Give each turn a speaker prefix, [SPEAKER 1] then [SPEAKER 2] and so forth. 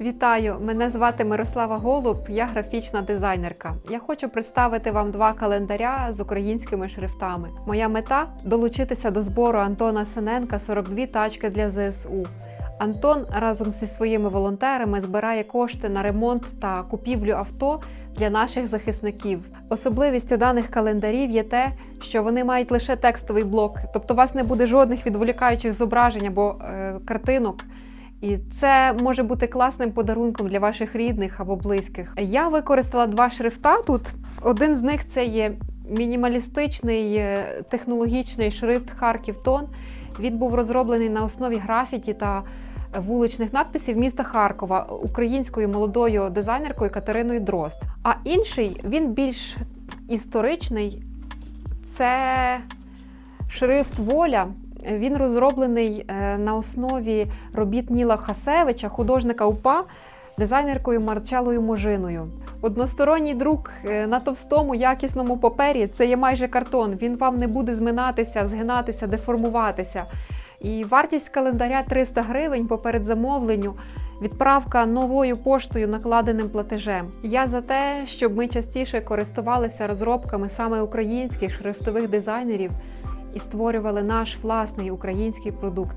[SPEAKER 1] Вітаю! Мене звати Мирослава Голуб, я графічна дизайнерка. Я хочу представити вам два календаря з українськими шрифтами. Моя мета долучитися до збору Антона Синенка 42 тачки для ЗСУ. Антон разом зі своїми волонтерами збирає кошти на ремонт та купівлю авто для наших захисників. Особливістю даних календарів є те, що вони мають лише текстовий блок, тобто у вас не буде жодних відволікаючих зображень або е, картинок. І це може бути класним подарунком для ваших рідних або близьких. Я використала два шрифта тут. Один з них це є мінімалістичний е, технологічний шрифт Харків Тон. Він був розроблений на основі графіті та вуличних надписів міста Харкова українською молодою дизайнеркою Катериною Дрозд. А інший він більш історичний. Це шрифт Воля. Він розроблений е, на основі робіт Ніла Хасевича, художника УПА, дизайнеркою Марчелою Можиною. Односторонній друк е, на товстому якісному папері це є майже картон. Він вам не буде зминатися, згинатися, деформуватися. І вартість календаря 300 гривень по передзамовленню. Відправка новою поштою накладеним платежем. Я за те, щоб ми частіше користувалися розробками саме українських шрифтових дизайнерів і створювали наш власний український продукт.